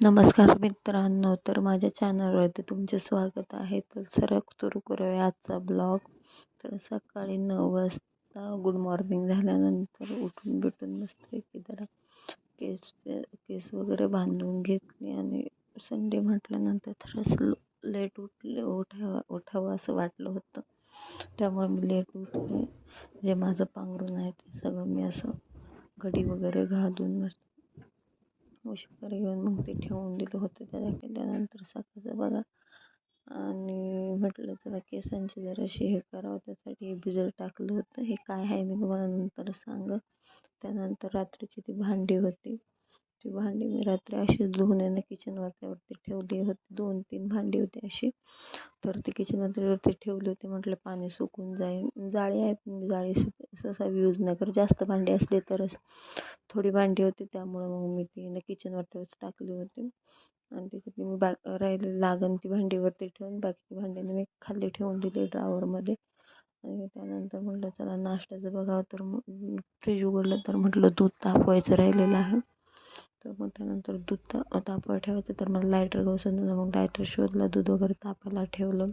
नमस्कार मित्रांनो तर माझ्या चॅनलवरती तुमचे स्वागत आहे. तर सर सुरू करूया आजचा ब्लॉग. तर सकाळी नऊ वाजता गुड मॉर्निंग झाल्यानंतर उठून बिटून मस्तपैकी जरा केस केस वगैरे बांधून घेतली आणि संडे म्हटल्यानंतर थोडंसं लेट उठले उठावं उठावं असं वाटलं होतं. त्यामुळे मी लेट उठले. जे माझं पांघरून आहे ते सगळं मी असं घडी वगैरे घालून मस्त उशीर घेऊन मग ते ठेवून दिलं होतं. त्याला केल्यानंतर सकाळचं बघा. आणि म्हटलं त्याला केसांची जराशी हे करावं. त्यासाठी बिजर टाकलं होतं. हे काय आहे? मी तुम्हाला नंतर सांग त्यानंतर रात्रीची ती भांडी होती. ती भांडी मी रात्री अशी धुवून आहे ना किचन वात्यावरती ठेवली होती. दोन तीन भांडी होती अशी. तर ती किचन वात्यावरती ठेवली होती. म्हटलं पाणी सुकून जाईल. जाळी आहे पण जाळी सहसा यूज नाही करत. जास्त भांडी असली तरच थोडी भांडी होती. त्यामुळं मग मी ती ना किचन वाट्यावरच टाकली होती. आणि त्याच्यातली मी बा राहिले लागण ती भांडीवरती ठेवून बाकी भांड्याने मी खाली ठेवून दिली ड्रावरमध्ये आणि त्यानंतर म्हटलं चला नाश्त्याचं बघावं. तर फ्रीज उघडलं तर म्हटलं दूध तापवायचं राहिलेलं आहे. तर मग त्यानंतर दूध ता तापवायला ठेवायचं तर मला लायटर घसरलं मग लायटर शोधला दूध वगैरे तापायला ठेवलं.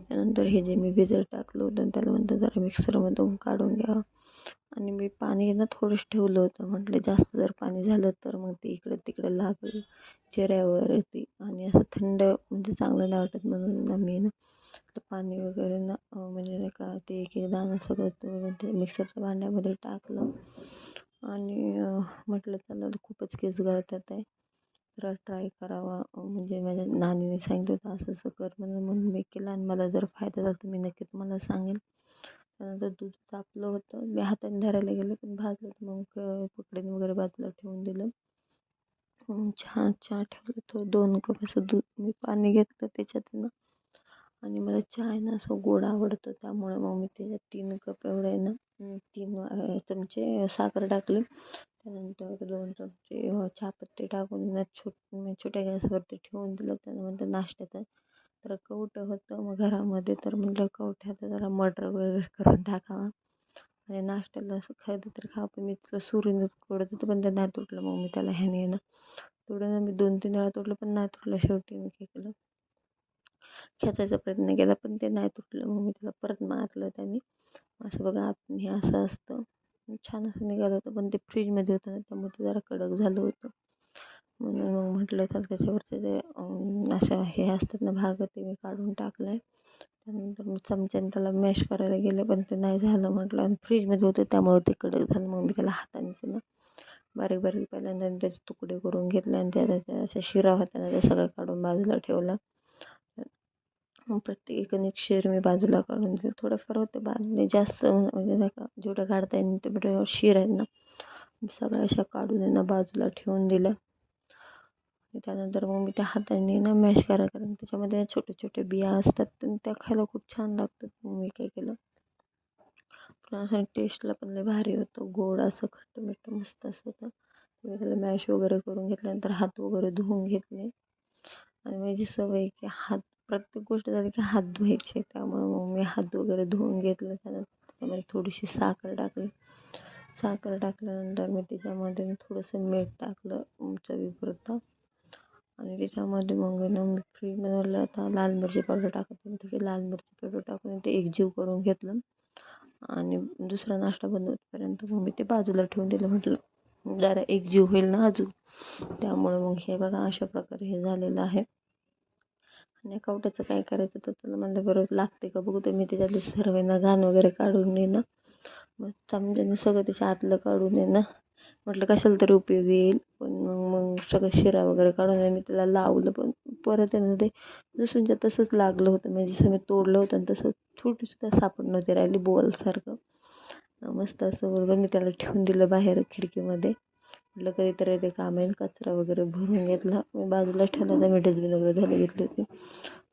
त्यानंतर हे जे मी भिजत टाकलं होतं त्याला म्हणतं जरा मिक्सरमधून काढून घ्यावं आणि मी पाणी ना थोडंच ठेवलं होतं. म्हटलं जास्त जर पाणी झालं तर मग ते इकडं तिकडं लागलं चेहऱ्यावर ते आणि असं थंड म्हणजे चांगलं नाही वाटत म्हणून ना मी ना पाणी वगैरे ना म्हणजे नाही का ते एक एक दाणं सगळं ते मिक्सरच्या भांड्यामध्ये टाकलं. आणि म्हटलं चला खूपच केस गळतात आहे. तर ट्राय करावा. म्हणजे माझ्या नानीने सांगितलं होतं असं असं कर म्हणून मग मी केलं आणि मला जर फायदा झाला तर मी नक्की तुम्हाला सांगेल. त्यानंतर दूध तापलं होतं. मी हाताने धरायला गेले पण भाजलं तर मग पकडीन वगैरे बाजूला ठेवून दिलं. चहा चहा ठेवलं तो. दोन कप असं दूध मी पाणी घेतलं त्याच्यात ना आणि मला चहा आहे ना असं गोड आवडतं त्यामुळे मग मी त्याच्यात तीन कप एवढं आहे ना तीन चमचे साखर टाकली. त्यानंतर दोन चमचे चहापत्ती टाकून ना छोट छोट्या गॅसवरती ठेवून दिलं. त्यानंतर नाश्त्याचं तर कवठं होतं मग घरामध्ये तर म्हटलं कवठ्याचं जरा मटर वगैरे करून टाकावा. आणि नाश्त्याला असं खायचं तर खा पण मी तुला सुरीनं तोडत होतं पण ते नाही तुटलं. मग मी त्याला ह्याने ना तोडून मी दोन तीन वेळा तुटलं पण नाही तुटलं. शेवटी मी काय केलं. खेचायचा प्रयत्न केला पण ते नाही तुटलं. मग मी त्याला परत मारलं त्यांनी. असं बघा हे असं असतं. छान असं निघालं होतं पण ते फ्रीजमध्ये होतं ना त्यामुळे ते जरा कडक झालं होतं. म्हणून मग म्हटलं तर त्याच्यावरचे जे अशा हे असतात ना भाग ते मी काढून टाकलं आहे त्यानंतर मी चमच्याने त्याला मॅश करायला गेले पण ते नाही झालं म्हटलं. आणि फ्रीजमध्ये होतं त्यामुळे ते कडक झालं. मग मी त्याला हातानेच ना बारीक बारीक पहिल्यांदा त्याचे तुकडे करून घेतले आणि त्या त्याच्या अशा शिरा होत्या ना त्या सगळं काढून बाजूला ठेवला. प्रत्येक एक शिर मी बाजूला काढून दिलं थोडंफार होते बाजूने जास्त म्हणजे नाही का, जेवढं काढता येईल तेवढं शिर आहेत ना, सगळ्या अशा काढून ना बाजूला ठेवून दिल्या त्यानंतर मग मी त्या हाताने ना मॅश करा कारण त्याच्यामध्ये छोटे छोटे बिया असतात पण त्या खायला खूप छान लागतात. मग मी काय केलं पुन्हा टेस्टला पण लय भारी होतं. गोड असं खट्ट मिठ्ठ मस्त असं होतं. मी त्याला मॅश वगैरे करून घेतल्यानंतर हात वगैरे धुवून घेतले. आणि माझी सवय की हात प्रत्येक गोष्ट झाली की हात धुवायचे. त्यामुळे मग मी हात वगैरे धुवून घेतलं. त्यानंतर त्यामध्ये थोडीशी साखर टाकली. साखर टाकल्यानंतर मी त्याच्यामध्ये थोडंसं मीठ टाकलं चवीपुरतं आणि त्याच्यामध्ये मग ना मी फ्रीजमध्ये आता लाल मिरची पावडर टाकत थोडी लाल मिरची पावडर टाकून ते एकजीव करून घेतलं. आणि दुसरा नाश्ता बनवतपर्यंत मग मी ते बाजूला ठेवून दिलं. म्हटलं जरा एकजीव होईल ना अजून. त्यामुळे मग हे बघा अशा प्रकारे हे झालेलं आहे. आणि कवट्याचं काय करायचं तर त्याला म्हणलं बरोबर लागते का बघू तर मी त्याच्यातले सर्वांना घाण वगैरे काढून ना. मग चमच्याने सगळं त्याच्या आतलं काढून ना. म्हटलं कशाला तरी उपयोग येईल. पण मग मग सगळं शिरा वगैरे काढून मी त्याला लावलं पण परत आहे ना ते जसूनच्या तसंच लागलं होतं. म्हणजे जसं मी तोडलं होतं आणि तसं छोटीसुद्धा सापड नव्हती राहिली बॉलसारखं. मस्त असं बरोबर मी त्याला ठेवून दिलं बाहेर खिडकीमध्ये. आपलं कधीतरी ते काम आहे कचरा वगैरे भरून घेतला. मी बाजूला ठेवला होता मी डस्टबिन वगैरे झाली घेतली होती.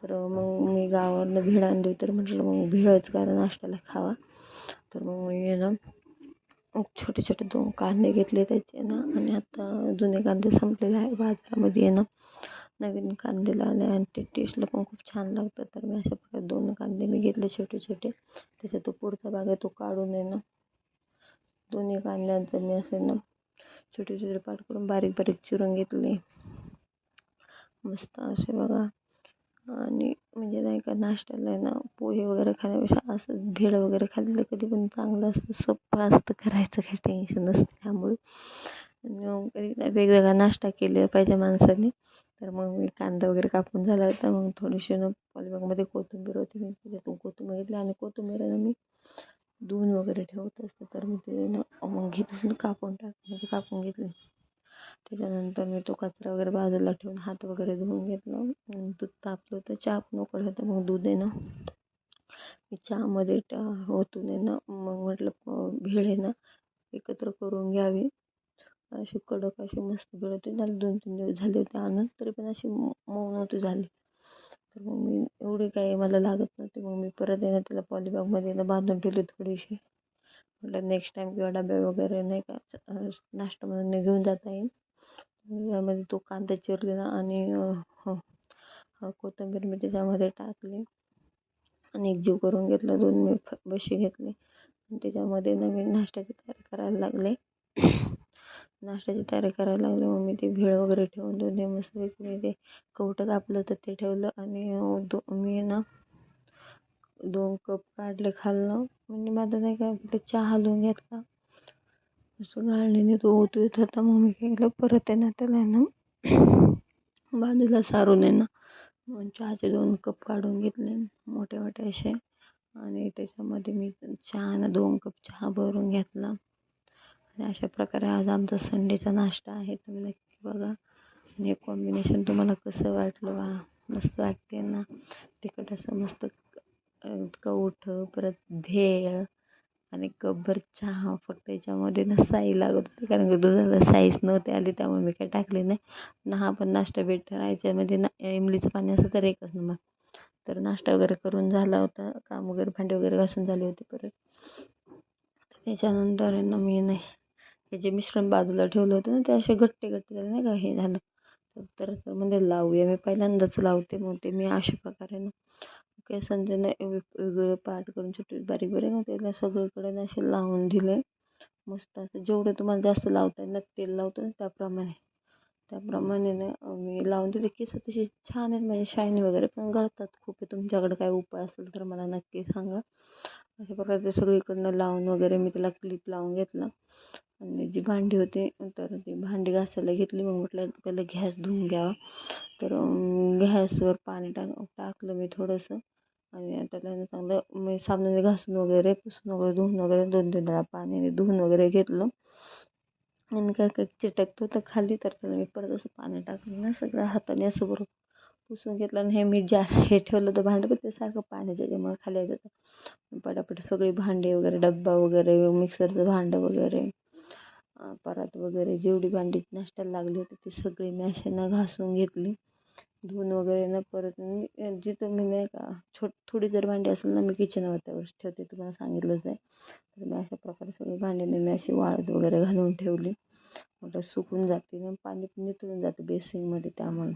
तर मग मी गावावरनं भेळ आणली तर म्हटलं मग भेळच कारण नाश्त्याला खावा. तर मग मी ना छोटे छोटे दोन कांदे घेतले त्याचे ना आणि आता जुने कांदे संपलेले आहे बाजारामध्ये आहे ना नवीन कांदे लावले आणि ते टेस्टला पण खूप छान लागतं तर मी अशा प्रकारे दोन कांदे मी घेतले छोटे छोटे. त्याचा तो पुढचा भाग आहे तो काढून आहे ना दोन्ही कांद्यांचं मी असं ना छोटे छोटे पार्ट करून बारीक बारीक चिरून घेतले. मस्त असे बघा. आणि म्हणजे नाही का नाश्त्याला आहे ना पोहे वगैरे खाण्यापेक्षा असं भेळ वगैरे खाल्लं कधी पण चांगलं असतं. सोपं असतं करायचं काही टेन्शन नसतं त्यामुळे. आणि मग कधी वेगवेगळा नाश्ता केला पाहिजे माणसाने. तर मग मी कांदा वगैरे कापून झाला होता. मग थोडीशी ना पॉलिबॅगमध्ये कोथिंबीर होती. मी त्याच्यातून कोथिंबीर घेतली आणि कोथिंबीर मी धुवून वगैरे ठेवत असते तर मी ते मग घेतून कापून टाकते म्हणजे कापून घेतली त्याच्यानंतर मी तो कचरा वगैरे बाजूला ठेवून हात वगैरे धुवून घेतलं. दूध तापलं होतं चहा पण उकळलं होतं मग दूध आहे ना मी चहामध्ये टा ओतून आहे ना मग म्हटलं भेळ आहे ना एकत्र करून घ्यावी. अशी कडक अशी मस्त भेळ होती ना दोन तीन दिवस झाले होते आणून तरी पण अशी मऊ नव्हती झाली. तर मग मी एवढी काही मला लागत नव्हती. मग मी परत आहे ना त्याला पॉलीबॅगमध्ये ना बांधून ठेवली थोडीशी म्हटलं नेक्स्ट टाईम किंवा डबे वगैरे नाही का नाश्ता म्हणून घेऊन जाता येईल यामध्ये तो कांदा चिरलेला आणि कोथिंबीर मी त्याच्यामध्ये टाकली. आणि एक जीव करून घेतला दोन मी बशी घेतली. आणि त्याच्यामध्ये नवीन नाश्त्याची तयारी करायला लागले. नाश्त्याची तयारी करायला लागले. मग मी ते भेळ वगैरे ठेवून दोन्ही मस्त मी ते कवटं कापलं तर ते ठेवलं आणि दो मी ना दोन कप काढले खाल्लं. म्हणजे माझं नाही काय चहा हलवून घेतला. असं गाळणीने तो ओतू येत होता. मग मी काय केलं परत आहे ना त्याला आहे ना बाजूला सारून आहे ना मग चहाचे दोन कप काढून घेतले. मोठे मोठे असे. आणि त्याच्यामध्ये मी चहा ना दोन कप चहा भरून घेतला. आणि अशा प्रकारे आज आमचा संडेचा नाश्ता आहे. तुम्ही नक्की बघा. आणि हे कॉम्बिनेशन तुम्हाला कसं वाटलं वा मस्त वाटते ना? तिखट असं मस्त कवठं परत भेळ आणि गब्बर चहा. फक्त याच्यामध्ये ना साई लागत होती कारण की दुधाला साईज नव्हते आली त्यामुळे मी काही टाकले नाही. ना हा पण नाश्ता बेटर याच्यामध्ये ना इमलीचं पाणी असं तर एकच नंबर. तर नाश्ता वगैरे करून झाला होता. काम वगैरे भांडे वगैरे घासून झाले होते परत. त्याच्यानंतर ना मी नाही हे जे मिश्रण बाजूला ठेवलं होतं ना ते असे घट्टे घट्टे झाले नाही का हे झालं. तर तर म्हणजे लावूया मी पहिल्यांदाच लावते मग ते मी अशा प्रकारे ना. केसांचे ना वेगवेगळे पार्ट करून छोटे बारीक बारीक मग त्याला सगळीकडे ना असे लावून दिले. मस्त असं जेवढं तुम्हाला जास्त लावता येईल ना तेल लावतो ना त्याप्रमाणे. त्याप्रमाणे ना मी लावून दिले. केस तशी छान आहेत म्हणजे शायनी वगैरे पण गळतात खूप. आहे तुमच्याकडे काय उपाय असेल तर मला नक्की सांगा. अशा प्रकारे ते सगळीकडनं लावून वगैरे मी त्याला क्लिप लावून घेतला. आणि जी भांडी होती तर ती भांडी घासायला घेतली. मग म्हटलं पहिलं गॅस धुवून घ्यावा. तर गॅसवर पाणी टाक टाकलं मी थोडंसं. आणि त्याला चांगलं मी साबणाने घासून वगैरे पुसून वगैरे धुवून वगैरे दोन तीन वेळा पाण्याने धुवून वगैरे घेतलं. आणि काय काय चिटकतो तर खाली तर त्याला मी परत असं पाणी टाकलं ना सगळ्या हाताने असं बरोबर पुसून घेतलं. आणि हे मी ज्या हे ठेवलं होतं भांडं पण ते सारखं पाण्याच्या त्याच्यामुळे खाली येत होतं. पटापट सगळी भांडी वगैरे डब्बा वगैरे मिक्सरचं भांडं वगैरे. परत वगैरे जेवढी भांडी नाश्त्याला लागली होती ती सगळी मी अशांना घासून घेतली. धुवून वगैरे ना परत मी जिथं मी नाही का छोट थोडी जर भांडी असेल ना मी किचनवर वाट्यावरच ठेवते तुम्हाला सांगितलंच आहे. तर मी अशा प्रकारे सगळी भांडी मी अशी वाळत वगैरे घालून ठेवली. म्हटलं सुकून जाते मग पाणी पण निथळून जाते बेसिंगमध्ये त्यामुळे.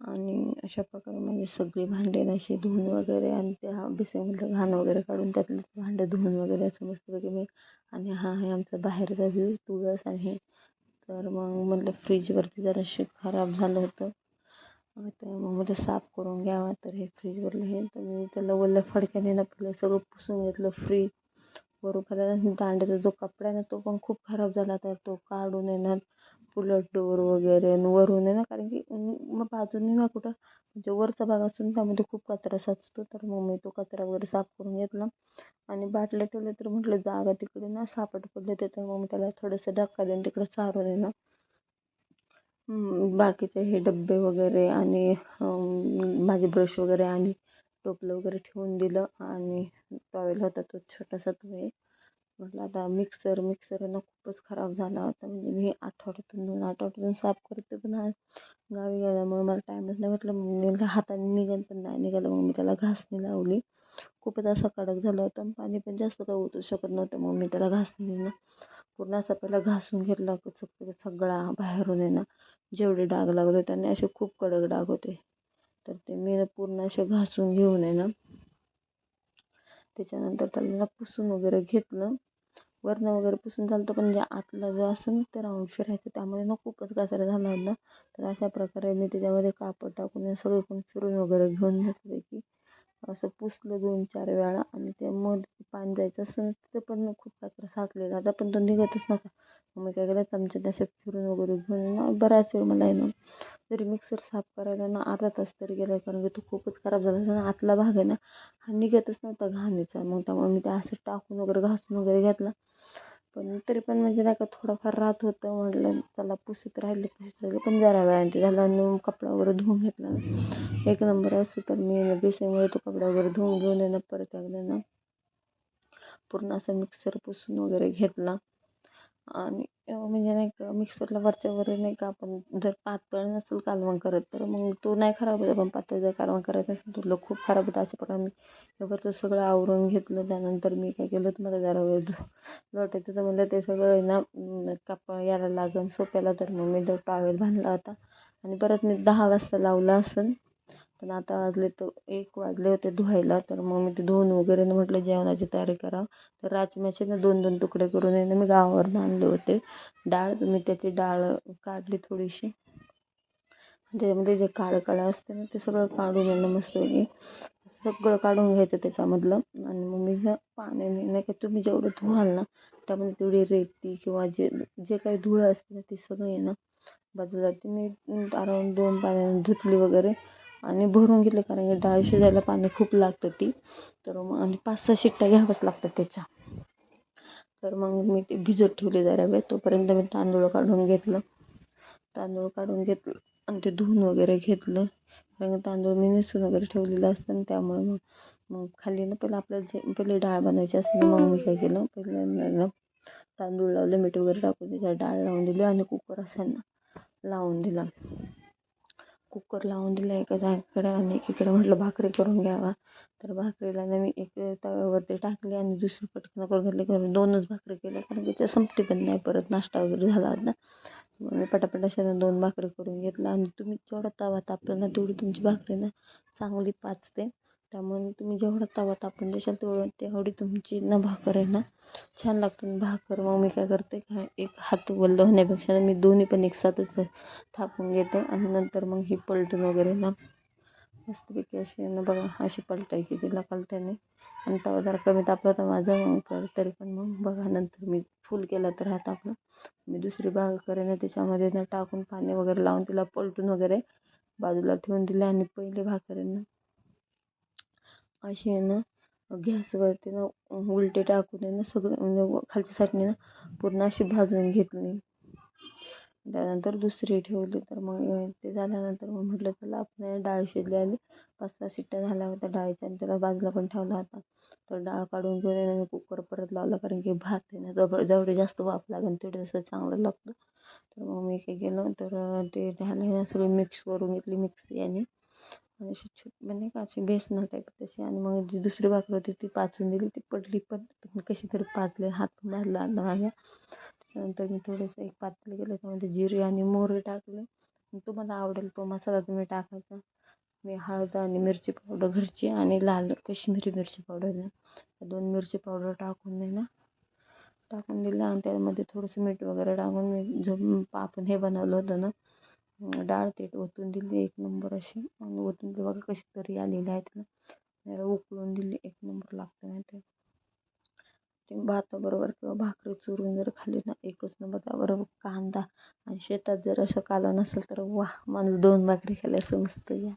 आणि अशा प्रकारे म्हणजे सगळी भांडे अशी धुवून वगैरे आणि त्या बेसिनमधलं घाण वगैरे काढून त्यातलं भांडं धुवून वगैरे असं मस्तपैकी मी आणि हा आहे आमचा बाहेरचा व्ह्यू तुळस आहे. तर मग म्हटलं फ्रीजवरती जराशी खराब झालं होतं. तर मग म्हटलं साफ करून घ्यावा तर हे फ्रीजवरलं हे. तर मी त्याला वल्ल्या फडक्याने ना पहिलं सगळं पुसून घेतलं फ्रीज वरून दांड्याचा जो कपडा आहे ना तो पण खूप खराब झाला. तर तो काढून येणार पुलट डोर वगैरे आणि वरून आहे ना कारण की मग बाजूने ना कुठं म्हणजे वरचा भाग असून त्यामध्ये खूप कचरा साचतो. तर मग मी तो कचरा वगैरे साफ करून घेतला. आणि बाटल्या ठेवल्या तर म्हटलं जागा तिकडे ना सापट पडले ते तर मग मी त्याला थोडंसं धक्का देऊन तिकडं सारून आहे ना बाकीचे हे डब्बे वगैरे आणि माझे ब्रश वगैरे आणि टोपलं वगैरे ठेवून दिलं. आणि टॉवेल होता तो छोटासा तो म्हटलं आता मिक्सर मिक्सर ना खूपच खराब झाला होता. म्हणजे मी आठवड्यातून दोन आठवड्यातून साफ करते पण हा गावी गेल्यामुळे मला टाईमच नाही म्हटलं मी हाताने निघेल पण नाही निघालं. मग मी त्याला घासणी लावली. खूपच असा कडक झाला होता पाणी पण जास्त काही ओतू शकत नव्हतं. मग मी त्याला घासणीनं पूर्ण असा पहिला घासून घेतला सगळा बाहेरून आहे ना जेवढे डाग लागले होते आणि असे खूप कडक डाग होते. तर ते मी पूर्ण असे घासून घेऊन आहे ना त्याच्यानंतर त्याला पुसून वगैरे घेतलं. वरनं वगैरे पुसून चालतं पण जे आतला जो असं ना ते राऊंड फिरायचं त्यामध्ये ना खूपच कचरा झाला होता. तर अशा प्रकारे मी त्याच्यामध्ये कापड टाकून सगळीकडून फिरून वगैरे घेऊन घेतलं की असं पुसलं दोन चार वेळा आणि ते मध पाणी जायचं असं तिथं पण खूप कचरा साचलेला होता पण तो निघतच नव्हता. मग मी काय केलं चमच्यात असं फिरून वगैरे घेऊन ना बराच वेळ मला आहे ना तरी मिक्सर साफ करायला ना अर्धा तास तरी गेला कारण की तो खूपच खराब झाला होता. ना आतला भाग आहे ना हा निघतच नव्हता घाणीचा. मग त्यामुळे मी ते असं टाकून वगैरे घासून वगैरे घेतला. पण तरी पण म्हणजे नाही का थोडंफार राहत होतं. म्हटलं चला पुसत राहिले पुसत राहिले. पण जरा वेळाने ते झालं आणि कपडा वगैरे धुवून घेतला. एक नंबर असं तर मी बेसिनमध्ये तो कपडा वगैरे धुवून घेऊन येणं परत एकदा ना पूर्ण असं मिक्सर पुसून वगैरे घेतला. आणि म्हणजे नाही का मिक्सरला वरच्या वर नाही का आपण जर पातळ नसेल कालवण करत तर मग तो नाही खराब होत. पण पातळ जर कालवण करायचं असेल तर खूप खराब होतं अशा प्रकारे मी वरचं सगळं आवरून घेतलं. त्यानंतर मी काय केलं तुम्हाला जरा वेळ लोटायचं तर म्हणलं ते सगळं ना कापड यायला लागन सोप्याला. तर मग मी तो टॉवेल बांधला होता. आणि परत मी दहा वाजता लावला असेल पण आता वाजले तर एक वाजले होते धुवायला तर मग मी ते धुवून वगैरे म्हटलं जेवणाची तयारी करावं तर राजम्याचे ना दोन दोन तुकडे करून येणं मी गावावरून आणले होते. डाळ मी त्याची डाळ काढली थोडीशी. म्हणजे त्याच्यामध्ये जे काळं काळं असते ना ते सगळं काढून येणं मस्तपैकी. सगळं काढून घ्यायचं त्याच्यामधलं. आणि मग मी पाण्याने नाही का तुम्ही जेवढं धुवाल ना त्यामध्ये तेवढी रेती किंवा जे जे काही धुळं असते ना ती सगळं येणं बाजूला ती मी अराऊंड दोन पाण्याने धुतली वगैरे. आणि भरून घेतले कारण की डाळ शिजायला पाणी खूप लागतं ती. तर मग आणि पाच सहा शिट्ट्या घ्याव्याच लागतात त्याच्या. तर मग मी ते भिजत ठेवले जरा वेळ. तोपर्यंत मी तांदूळ काढून घेतलं. तांदूळ काढून घेतलं आणि ते धुवून वगैरे घेतलं. कारण तांदूळ मी निसून वगैरे ठेवलेलं असतं आणि त्यामुळे मग मग खाली ना पहिलं आपल्याला जे पहिले डाळ बनवायची असते मग मी काय केलं? पहिल्यांदा तांदूळ लावले मीठ वगैरे टाकून त्याच्यात डाळ लावून दिली आणि कुकर असांना लावून दिला. कुकर लावून दिला एका जागेकडे आणि एकीकडे म्हटलं भाकरी करून घ्यावा. तर भाकरीला ना मी एक तव्यावरती टाकली आणि दुसरी पटकन करून घेतली. कारण दोनच भाकरी केल्या कारण की त्या संपते पण नाही. परत नाश्ता वगैरे झाला होता मग मी पटापट अशा दोन भाकरी करून घेतला आणि तुम्ही जेवढा तवा तापला ना तेवढी तुमची भाकरी ना चांगली पाचते. त्यामुळे तुम्ही जेवढा तवा तापून देशाल तेवढं तेवढी तुमची ना भाकर आहे ना छान लागते. भाकर मग मी काय करते काय एक हात वल्ल होण्यापेक्षा मी दोन्ही पण एकसाथच थापून घेते. आणि नंतर मग ही पलटून वगैरे ना मस्तपैकी अशी ना बघा अशी पलटायची तिला कलत्याने. आणि तवा जरा कमी तापला तर माझं मग तरी पण मग बघा नंतर मी फुल केला तर हा तापला. मी दुसरी भाकर ना त्याच्यामध्ये ना टाकून पाणी वगैरे लावून तिला पलटून वगैरे बाजूला ठेवून दिले. आणि पहिले भाकर ना अशी आहे ना गॅसवरती ना उलटे टाकून आहे ना सगळं म्हणजे खालच्या साईडने ना पूर्ण अशी भाजून घेतली. त्यानंतर दुसरी ठेवली तर मग ते झाल्यानंतर मग म्हटलं चला आपण डाळ शिजली आली. पाच सहा शिट्ट्या झाल्या होत्या डाळीच्या आणि त्याला बाजूला पण ठेवला होता. तर डाळ काढून घेऊन मी कुकर परत लावला कारण की भात आहे ना जवळ जेवढे जास्त वाफ लागेल तेवढं असं चांगलं लागतं. तर मग मी काय केलं तर ते झालं सगळं मिक्स करून घेतली मिक्सी आणि आणि अशी छोट म्हणजे का अशी बेसना टाईप तशी. आणि मग जी दुसरी भाकर होती ती पाचून दिली. ती पडली पण कशी तरी पाचले हात पण भाजला आला माझ्या त्याच्यानंतर मी थोडंसं एक पातेलं केलं. त्यामध्ये जिरे आणि मोहरी टाकले. तुम्हाला आवडेल तो मसाला तुम्ही टाकायचा. मी हळद आणि मिरची पावडर घरची आणि लाल कश्मीरी मिरची पावडर दोन मिरची पावडर टाकून ना टाकून दिलं. आणि त्यामध्ये थोडंसं मीठ वगैरे टाकून मी जो आपण हे बनवलं होतं ना डाळ तेट ओतून दिली एक नंबर अशी. आणि ओतून दिली बघा कशी तरी आलेली आहे त्याला उकळून दिली एक नंबर लागतो नाही ते. भाताबरोबर किंवा भाकरी चुरून जर खाल्ली ना एकच नंबर त्याबरोबर कांदा. आणि शेतात जर असं कालवण नसेल तर वा माणूस दोन भाकरी खाल्ल्या असं मस्त या